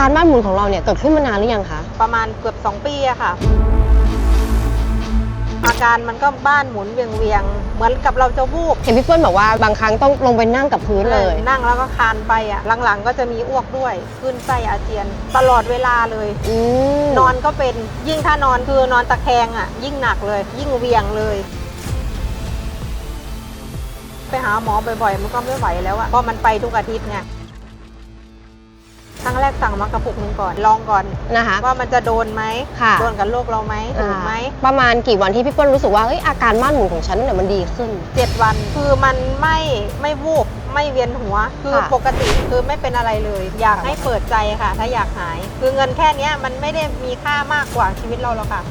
การบ้านหมุนของเราเนี่ยเกิดขึ้นมานานหรือยังคะ ประมาณเกือบ 2 ปีอะค่ะ อาการมันก็บ้านหมุนเวียงเวียงๆเหมือนกับเราจะวูบเห็นพี่เปิ้ลบอกว่าบางครั้งต้องลงไปนั่งกับพื้นเลย นั่งแล้วก็คานไปอะหลังๆ ก็จะมีอ้วกด้วยขึ้นไส้อาเจียน ตลอดเวลาเลย อืมนอนก็เป็นยิ่งถ้านอนคือนอนตะแคงอะยิ่งหนักเลย ยิ่งเวียงเลย ไปหาหมอบ่อยๆ มันก็ไม่ไหวแล้วอะเพราะมันไปทุกอาทิตย์ไง ครั้งแรกสั่งมากระปุกหนึ่งก่อนลองก่อน นะคะ ว่ามันจะโดนไหมค่ะ โดนกับโรคเราไหมถูกไหมอ่าประมาณกี่วันที่พี่เปิ้ลรู้สึกว่าเอ้ยอาการบ้านหมุนของฉันเนี่ยมันดีขึ้น เจ็ดวันคือมันไม่ไม่วูบไม่เวียนหัว คือค่ะปกติคือไม่เป็นอะไรเลย อยากให้เปิดใจค่ะ ถ้าอยากหาย คือเงินแค่เนี้ยมันไม่ได้มีค่ามากกว่าชีวิตเราหรอกค่ะ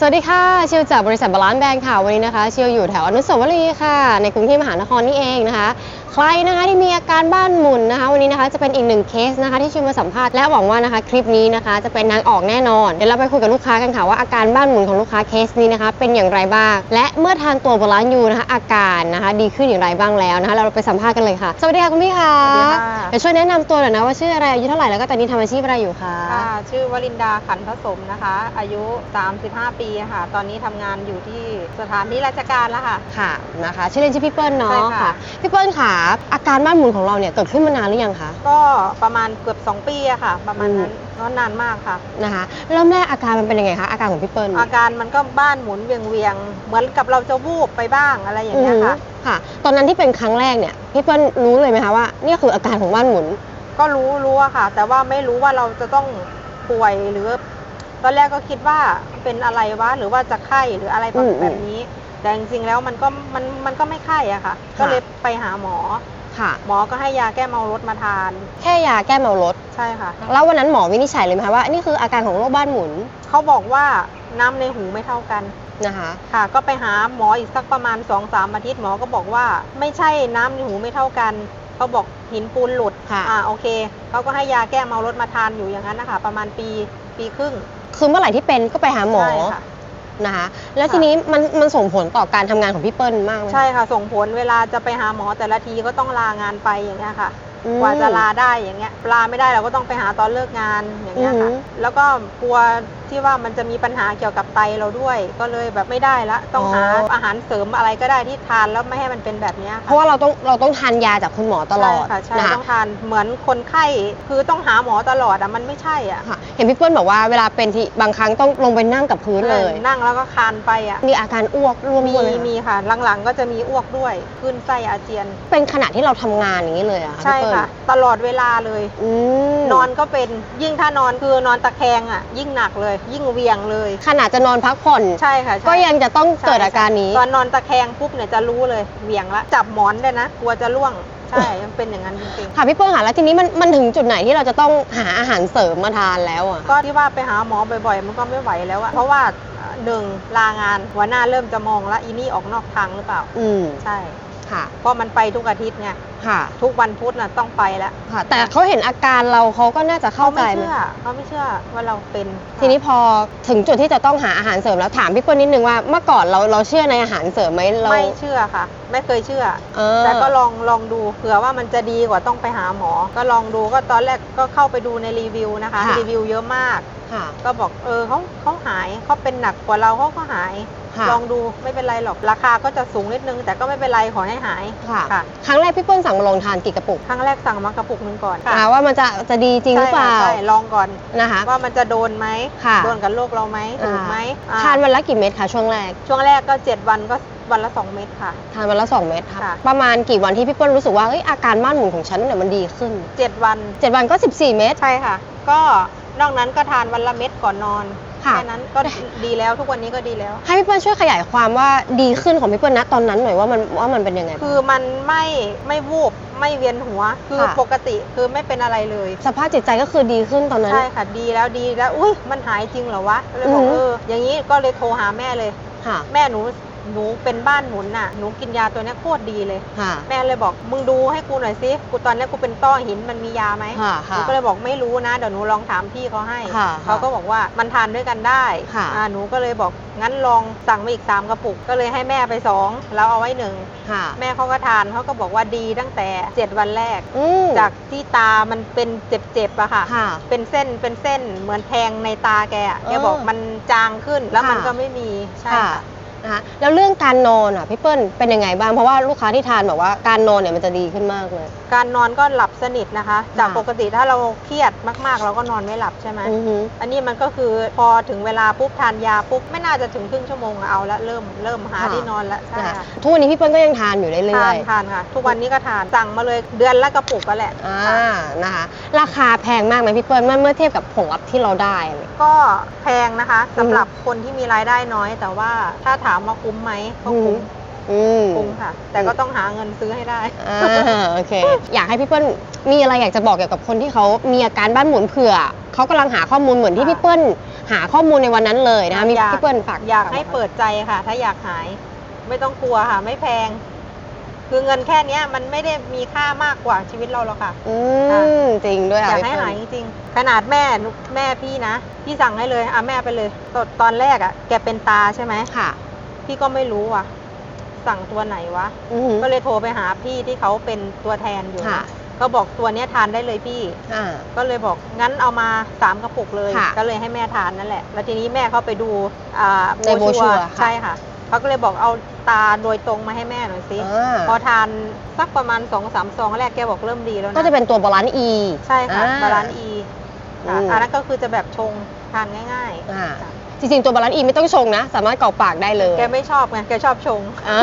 สวัสดีค่ะเชียวจากบริษัทบาลานซ์แบงค์ค่ะวันนี้นะคะเชียวอยู่แถวอนุสาวรีย์ค่ะ ในกรุงเทพมหานครนี่เองนะคะ ใครนะคะที่มีอาการบ้านหมุนนะคะ วันนี้นะคะจะเป็นอีกหนึ่งเคสนะคะ ที่เชียวมาสัมภาษณ์และหวังว่านะคะคลิปนี้นะคะ จะเป็นนางออกแน่นอนเดี๋ยวเราไปคุยกับลูกค้ากันค่ะว่าอาการบ้านหมุนของลูกค้าเคสนี้นะคะ เป็นอย่างไรบ้าง และเมื่อทานตัวบาลานซ์ยูนะคะ อาการนะคะ ดีขึ้นอย่างไรบ้างแล้วนะคะ เราไปสัมภาษณ์กันเลยค่ะสวัสดีค่ะคุณพี่ค่ะสวัสดีค่ะ เดี๋ยวช่วยแนะนำตัวหน่อยนะว่าชื่ออะไรอายุเท่าไหร่แล้วก็ตอนนี้ทำอาชีพอะไรอยู่คะค่ะชื่อวลินดาขันผสมนะคะ อายุ 35 ปีค่ะ ตอนนี้ทำงานอยู่ที่สถานที่ราชการแล้วค่ะ ค่ะนะคะ ชื่อเล่นชื่อพี่เปิ้ลเนาะใช่ค่ะพี่เปิ้ลค่ะอาการบ้านหมุนของเราเนี่ยเกิดขึ้นมานานหรือยังคะก็ประมาณเกือบ 2 ปีอะค่ะ ประมาณนั้นก็นานมากค่ะ นะคะเริ่มแรกอาการมันเป็นยังไงคะอาการของพี่เปิ้ลอาการมันก็บ้านหมุนเวียงเวียงๆเหมือนกับเราจะวูบไปบ้างอะไรอย่างเงี้ยค่ะอือหือค่ะ ตอนนั้นที่เป็นครั้งแรกเนี่ยพี่เปิ้ลรู้เลยไหมคะว่านี่คืออาการของบ้านหมุน ก็รู้รู้อะค่ะ แต่ว่าไม่รู้ว่าเราจะต้องป่วยหรือ ตอนแรกก็คิดว่าเป็นอะไรวะหรือว่าจะไข้หรืออะไรแบบอืม แบบนี้ แต่จริงๆแล้วมันก็มันมันก็ไม่ไข้อะค่ะ ก็เลยไปหาหมอค่ะ หมอก็ให้ยาแก้เมารถมาทาน แค่ยาแก้เมารถใช่ค่ะ แล้ววันนั้นหมอวินิจฉัยเลยไหมคะว่านี่คืออาการของโรคบ้านหมุนเขาบอกว่าน้ำในหูไม่เท่ากันนะคะค่ะ ก็ไปหาหมออีกสักประมาณ2อสามอาทิตย์หมอก็บอกว่าไม่ใช่น้ำในหูไม่เท่ากันเขาบอกหินปูนหลุดค่ะอ่าโอเคเขาก็ให้ยาแก้เมารถมาทานอยู่อย่างนั้นนะคะประมาณปีปีครึ่ง คือเมื่อไหร่ที่เป็นก็ไปหาหมอ ใช่ค่ะ นะคะแล้วค่ะทีนี้มันมันส่งผลต่อการทำงานของพี่เปิ้ลมากไหมใช่ค่ะ ส่งผลเวลาจะไปหาหมอแต่ละทีก็ต้องลางานไปอย่างเงี้ยค่ะ อืม กว่าจะลาได้อย่างเงี้ยลาไม่ได้เราก็ต้องไปหาตอนเลิกงานอย่างเงี้ยค่ะ อือหือ แล้วก็กลัวที่ว่ามันจะมีปัญหาเกี่ยวกับไตเราด้วย ก็เลยแบบไม่ได้ละต้องหาอ๋ออ อาหารเสริมอะไรก็ได้ที่ทานแล้วไม่ให้มันเป็นแบบเนี้ยเพค่ะราะว่าเราต้องเราต้องทานยาจากคุณหมอตลอดใช่ค่ะใช่นะคะ ต้องทานเหมือนคนไข้คือต้องหาหมอตลอดอะมันไม่ใช่อะค่ะเห็นพี่เปิ้ลบอกว่าเวลาเป็นที่บางครั้งต้องลงไปนั่งกับพื้นเลย นั่งแล้วก็คานไปอะมีอาการอ้วกร่วมมีด้วยไหคะมีค่ะหลังๆ ก็จะมีอ้วกด้วยขึ้นไส้อาเจียน เป็นขณะที่เราทำงานอย่างนี้เลยอะใช่พี่เปิ้ลค่ะ ตลอดเวลาเลย อืมนอนก็เป็นยิ่งถ้านอนคือนอนตะแคงอะ ยิ่งหนักเลยยิ่งเวียงเลย ขนาดจะนอนพักผ่อน ใช่ค่ะใช่ก็ยังจะต้องใช่เกิดอาการนี้ ตอนนอนตะแคงปุ๊บเนี่ยจะรู้เลยเวียงละจับหมอนได้วยนะกลัวจะล่วงใช่มันเป็นอย่างนั้นจริงค่ะพี่เปิ้ลค่ะแล้วทีนี้มันมันถึงจุดไหนที่เราจะต้องหาอาหารเสริมมาทานแล้วอะๆ ก็ที่ว่าไปหาหมอบ่อยๆ มันก็ไม่ไหวแล้วอะเพราะว่าหนึ่งลางานหัวหน้าเริ่มจะมองแล้วอีนี่ออกนอกทางหรือเปล่า อืม ใช่ ค่ะ เพราะมันไปทุกอาทิตย์ไงค่ะ ทุกวันพุธน่ะต้องไปแล้วค่ะ แต่เขาเห็นอาการเราเขาก็น่าจะเข้าเขาใจไม่ไหมเชื่อเขาไม่เชื่อว่าเราเป็นทีนี้พอถึงจุดที่จะต้องหาอาหารเสริมแล้วถามพี่เปิ้ลนิดนึงว่าเมื่อก่อนเราเราเชื่อในอาหารเสริมไหมเราไม่เชื่อค่ะ ไม่เคยเชื่อ เออแต่ก็ลองลองดูเผื่อว่ามันจะดีกว่าต้องไปหาหมอ ก็ลองดูก็ตอนแรกก็เข้าไปดูในรีวิวนะคะค่ะรีวิวเยอะมาก ค่ะ ก็บอกเออเขาเขาหายเขาเป็นหนักกว่าเราเขาก็หาย ค่ะ ลองดูไม่เป็นไรหรอกราคาก็จะสูงนิดนึง แต่ก็ไม่เป็นไรขอให้หาย ค่ะ ค่ะ ครั้งแรกพี่เปิ้ลสั่งมาลองทานกี่กระปุกครั้งแรกสั่งมากระปุกหนึงก่อนอ่าว่ามันจะจะดีจริงหรือเปล่าใช่ค่ะใช่ลองก่อนนะคะ ว่ามันจะโดนไหมค่ะ โดนกับโรคเราไหมถูกไหมอ่าทานวันละกี่เม็ดคะช่วงแรก ช่วงแรกก็ 7 วันก็วันละ 2 เม็ดค่ะ ทานวันละ 2 เม็ดค่ะ ค่ะ ประมาณกี่วันที่พี่เปิ้ลรู้สึกว่าเอ้ยอาการบ้านหมุนของฉันเนี่ยมันดีขึ้น 7 วัน7 วันก็ 14 เม็ด ใช่ค่ะ ก็นอกนั้นก็ทานวันละเม็ดก่อนนอน ค่ะ แค่นั้นก็ดีแล้วทุกวันนี้ก็ดีแล้ว ให้พี่เปิ้ลช่วยขยายความว่าดีขึ้นของพี่เปิ้ลณตอนนั้นหน่อยว่ามันว่ามันเป็นยังไงบ้าง คือมันไม่ไม่วูบไม่เวียนหัว คือค่ะ ปกติคือไม่เป็นอะไรเลย สภาพจิตใจก็คือดีขึ้นตอนนั้น ใช่ค่ะดีแล้วดีแล้ว อุ้ยมันหายจริงเหรอวะก็เลยบอกอือหือ เอออย่างนี้ก็เลยโทรหาแม่เลย ค่ะ แม่หนู หนูเป็นบ้านหมุนน่ะหนูกินยาตัวเนี้ยโคตรดีเลย ค่ะ แม่เลยบอกมึงดูให้กูหน่อยสิกูตอนเนี้ยกูเป็นต้อหินมันมียาไหมค่ะหนูค่ะก็เลยบอกไม่รู้นะเดี๋ยวหนูลองถามพี่เขาให้ค่ะเขาก็บอกว่ามันทานด้วยกันได้ค่ะอ่าหนูก็เลยบอกงั้นลองสั่งมาอีกสามกระปุกก็เลยให้แม่ไปสองแล้วเอาไว้หนึ่งค่ะแม่เขาก็ทานเขาก็บอกว่าดีตั้งแต่เจ็ดวันแรก อืมจากที่ตามันเป็นเจ็บๆอะค่ะ ค่ะ เป็นเส้นเป็นเส้นเหมือนแทงในตาแกอะแกเออบอกมันจางขึ้นแล้วมันค่ะ ก็ไม่มีใช่ค่ะค่ะ นะคะแล้วเรื่องการนอนอะพี่เปิ้ลเป็นยังไงบ้างเพราะว่าลูกค้าที่ทานบอกว่าการนอนเนี่ยมันจะดีขึ้นมากเลย การนอนก็หลับสนิทนะคะจากค่ะปกติถ้าเราเครียดมากๆ เราก็นอนไม่หลับใช่ไหมอือฮึอันนี้มันก็คือพอถึงเวลาปุ๊บทานยาปุ๊บไม่น่าจะถึงครึ่งชั่วโมงอะเอาละเริ่มเริ่มหาที่นอนละใช่นะคะค่ะทุกวันนี้พี่เปิ้ลก็ยังทานอยู่เรื่ทาอนยทานค่ะ ทุกวันนี้ก็ทานสั่งมาเลยเดือนละกระปุกก็แหละๆอ่าค่ะนะคะ ราคาแพงมากไหมพี่เปิ้ลเมื่อเมื่อเทียบกับผลลัพธ์ที่เราได้อะไรก็แพงนะคะสำหรับคนที่มีรายได้น้อย แต่ว่าถ้าถามว่าคุ้มไหมก็คุ้มอืมคุ้มค่ะ แต่ก็ต้องหาเงินซื้อให้ได้อ่าโอเค อยากให้พี่เปิ้ลมีอะไรอยากจะบอกเกี่ยวกับคนที่เขามีอาการบ้านหมุนเผื่อเขากำลังหาข้อมูลเหมือนที่ค่ะพี่เปิ้ลหาข้อมูลในวันนั้นเลยนะคะมีอยากพี่เปิ้ลฝากอยากให้ฝเปิดใจค่ะ ถ้าอยากหายไม่ต้องกลัวค่ะ ไม่แพง คือเงินแค่เนี้ยมันไม่ได้มีค่ามากกว่าชีวิตเราหรอกค่ะ อืมจริงด้วยอค่ะยากพี่ให้เปิ้ล หายจริงๆขนาดแม่นุแม่พี่นะ พี่สั่งให้เลยอะแม่ไปเลยตอนตอนแรกอะแกเป็นตาใช่ไหม ค่ะ พี่ก็ไม่รู้ว่ะ สั่งตัวไหนวะ อือหือ ก็เลยโทรไปหาพี่ที่เขาเป็นตัวแทนอยู่ ค่ะ ก็บอกตัวเนี้ยทานได้เลยพี่ อ่า ก็เลยบอกงั้นเอามาสามกระปุกเลย ค่ะก็เลยให้แม่ทานนั่นแหละ แล้วทีนี้แม่เขาไปดูอ่าในโบรชัวร์ค่ะ ใช่ค่ะ เขาก็เลยบอกเอาตาโดยตรงมาให้แม่หน่อยสิอ่าพอทานสักประมาณ2อสามซองแรกแกบอกเริ่มดีแล้วนะ ก็จะเป็นตัวบาลานซ์ E ใช่ค่ะอ่บาลานซ์อีค่ะอืม อันนั้นก็คือจะแบบชง ทานง่ายอ่าๆค่ะจริงๆ ตัวบาลานซ์ E ไม่ต้องชงนะ สามารถกรอกปากได้เลยแกไม่ชอบไง แกชอบชง อ่า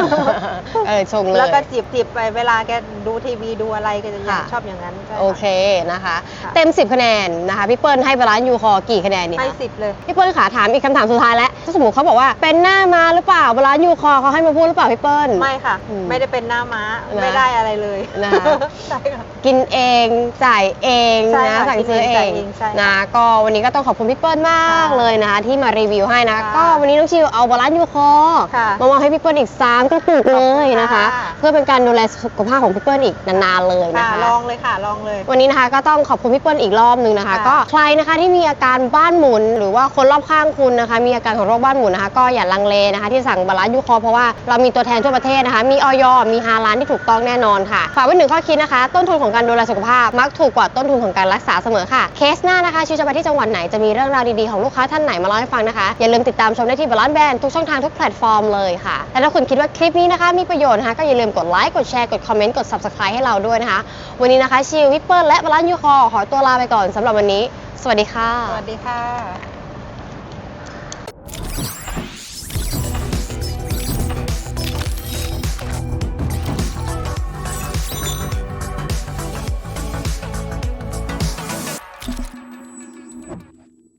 เออชงเลย แล้วก็จิบจิบไปเวลาแกดูทีวีดูอะไรก็จะอยากค่ะ ชอบอย่างนั้นใช่โอค่ะเคนะคะ ค่ะ เต็ม 10 คะแนนนะคะพี่เปิ้ลให้บาลานซ์ยูคอกี่คะแนนดีให้คะสิบเลย พี่เปิ้ลขาถามอีกคำถามสุดท้ายแล้วถ้าสมมติเขาบอกว่าเป็นหน้ามาหรือเปล่าบาลานซ์ยูคอเขาให้มาพูดหรือเปล่าพี่เปิ้ล ไม่ค่ะ อืมไม่ได้เป็นหน้าม้า นะไม่ได้อะไรเลยนะคะใช่ค่ะ กินเองจ่ายเองใช่นะค่ะสั่งซื้อเอกินเองจ่ายงเองใช่ค่ะ นะก็วันนี้ก็ต้องขอบคุณพี่เปิ้ลมากค่ะเลยนะคะที่มารีวิวให้นะ ค่ะก็วันนี้น้องชิวเอาบาลานซ์ยูคอค่ะมามอบให้พี่เปิ้ลอีก3กระปุกเลยนะคะ ขอบคุณค่ะ เพื่อเป็นการดูแลสุขภาพของพี่เปิ้ลอีกนานๆเลยนะค่ะคะ ลองเลยค่ะลองเลย วันนี้นะคะก็ต้องขอบคุณพี่เปิ้ลอีกรอบนึงนะคะ ค่ะ ก็ใครนะคะที่มีอาการบ้านหมุน หรือว่าคนรอบข้างคุณนะคะ มีอาการของโรคบ้านหมุนนะคะ ก็อย่าลังเลนะคะ ที่สั่งบาลานซ์ยูคอเพราะว่าเรามีตัวแทนทั่วประเทศนะคะ มีออยมีฮาลานที่ถูกต้องแน่นอนค่ะฝากไว้หนึ่งข้อคิดนะคะ ต้นทุนของการดูแลสุขภาพ มักถูกกว่าต้นทุนของการรักษาเสมอค่ะเคสหน้านะคะชิวจะไปที่จังหวัดไหนจะมีเรื่องราวดีๆ ของลูกค้าท่านไหนมาเล่าให้ฟังนะคะ อย่าลืมติดตามชมได้ที่บาลานแบนทุกช่องทางทุกแพลตฟอร์มเลยค่ะและถ้าคุณคิดว่าคลิปนี้นะคะมีประโยชน์นะคะก็อย่าลืมกดไลค์กดแชร์กดคอมเมนต์กด subscribe ให้เราด้วยนะคะ วันนี้นะคะชิววิปเปิลและบาลานยูคอขอตัวลาไปก่อนสำหรับวันนี้ สวัสดีค่ะ สวัสดีค่ะ